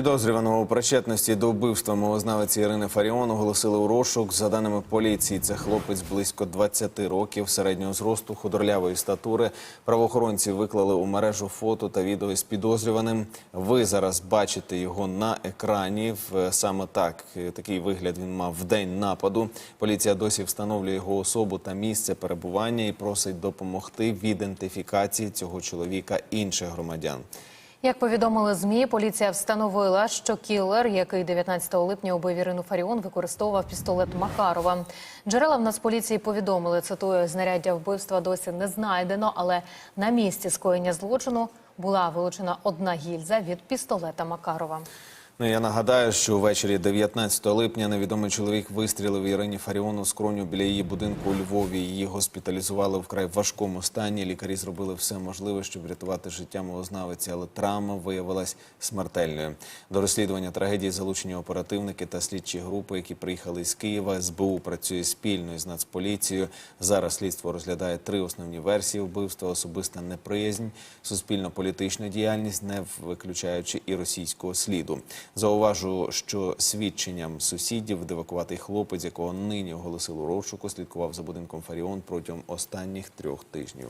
Підозрюваного у причетності до вбивства мовознавиці Ірини Фаріон оголосили у розшук. За даними поліції, це хлопець близько 20 років, середнього зросту, худорлявої статури. Правоохоронці виклали у мережу фото та відео з підозрюваним. Ви зараз бачите його на екрані. Саме так е, такий вигляд він мав в день нападу. Поліція досі встановлює його особу та місце перебування і просить допомогти в ідентифікації цього чоловіка інших громадян. Як повідомили змі, поліція встановила, що кілер, який 19 липня убив Ірину Фаріон, використовував пістолет Макарова. Джерела в Нацполіції повідомили, цитую, знаряддя вбивства досі не знайдено, але на місці скоєння злочину була вилучена одна гільза від пістолета Макарова. Ну, я нагадаю, що ввечері 19 липня невідомий чоловік вистрілив Ірині Фаріону з скроню біля її будинку у Львові. Її госпіталізували в край важкому стані. Лікарі зробили все можливе, щоб врятувати життя мовознавиці, але травма виявилась смертельною. До розслідування трагедії залучені оперативники та слідчі групи, які приїхали з Києва. СБУ працює спільно із Нацполіцією. Зараз слідство розглядає три основні версії вбивства: особиста неприязнь, суспільно-політична діяльність, не виключаючи і російського сліду. Зауважу, що свідченням сусідів девакуватий хлопець, якого нині оголосили розшуку, слідкував за будинком Фаріон протягом останніх трьох тижнів.